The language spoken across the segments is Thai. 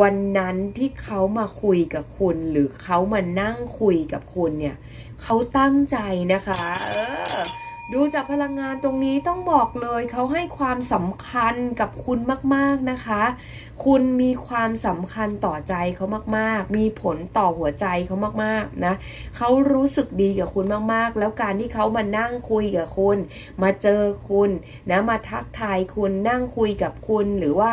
วันนั้นที่เขามาคุยกับคุณ หรือเขามานั่งคุยกับคุณเนี่ย เขาตั้งใจนะคะ เออ ดูจากพลังงานตรงนี้ต้องบอกเลยเขาให้ความสำคัญกับคุณมากๆนะคะ คุณมีความสำคัญต่อใจเขามากๆ มีผลต่อหัวใจเขามากๆนะเขารู้สึกดีกับคุณมากๆ แล้วการที่เขามานั่งคุยกับคุณ มาเจอคุณนะมาทักทายคุณนั่งคุยกับคุณหรือว่า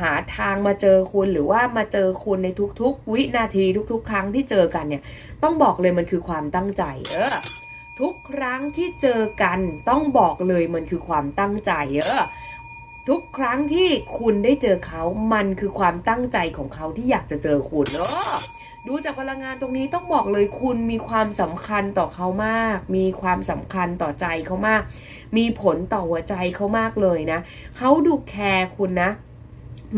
หาทางมาเจอคุณหรือว่ามาเจอคุณในทุกๆ วินาทีทุก ๆ ครั้งที่เจอกันเนี่ย ต้องบอกเลยมันคือความตั้งใจเออ ทุกครั้งที่เจอกันต้องบอกเลยมันคือความตั้งใจเออทุกครั้งที่คุณได้เจอเขา มันคือความตั้งใจของเขาที่อยากจะเจอคุณเออดูจากพลังงานตรงนี้ต้องบอกเลยคุณมีความสำคัญต่อเขามาก มีความสำคัญต่อใจเขามาก มีผลต่อหัวใจเขามากเลยนะ เขาดูแคร์คุณนะ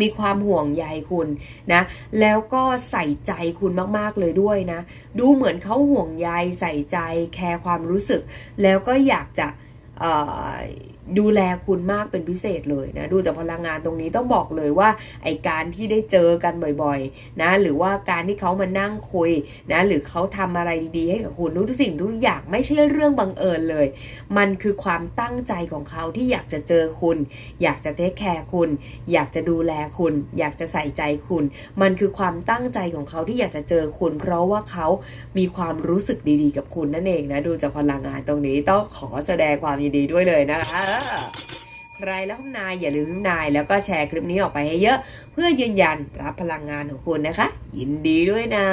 มีความห่วงใยคุณนะ แล้วก็ใส่ใจคุณมากๆเลยด้วยนะ ดูเหมือนเขาห่วงใยใส่ใจแคร์ความรู้สึก แล้วก็อยากจะเอ่อ ดูแลคุณมากเป็นพิเศษเลยนะดูจากพลังงานตรงนี้ต้องบอกเลยว่าไอการที่ได้เจอกันบ่อยๆนะหรือว่าการที่เขามานั่งคุยนะหรือเขาทำอะไรดีๆให้กับคุณทุกสิ่งทุกอย่างไม่ใช่เรื่องบังเอิญเลย มันคือความตั้งใจของเขาที่อยากจะเจอคุณ อยากจะเทคแคร์คุณ อยากจะดูแลคุณ อยากจะใส่ใจคุณ มันคือความตั้งใจของเขาที่อยากจะเจอคุณ เพราะว่าเขามีความรู้สึกดีๆ กับคุณนั่นเองนะดูจากพลังงานตรงนี้ต้องขอแสดงความยินดีด้วยเลยนะคะออใครแล้วนายอย่าลืมนายแล้วก็แชร์คลิปนี้ออกไปให้เยอะ เพื่อยืนยันรับพลังงานของคุณนะคะ ยินดีด้วยนะ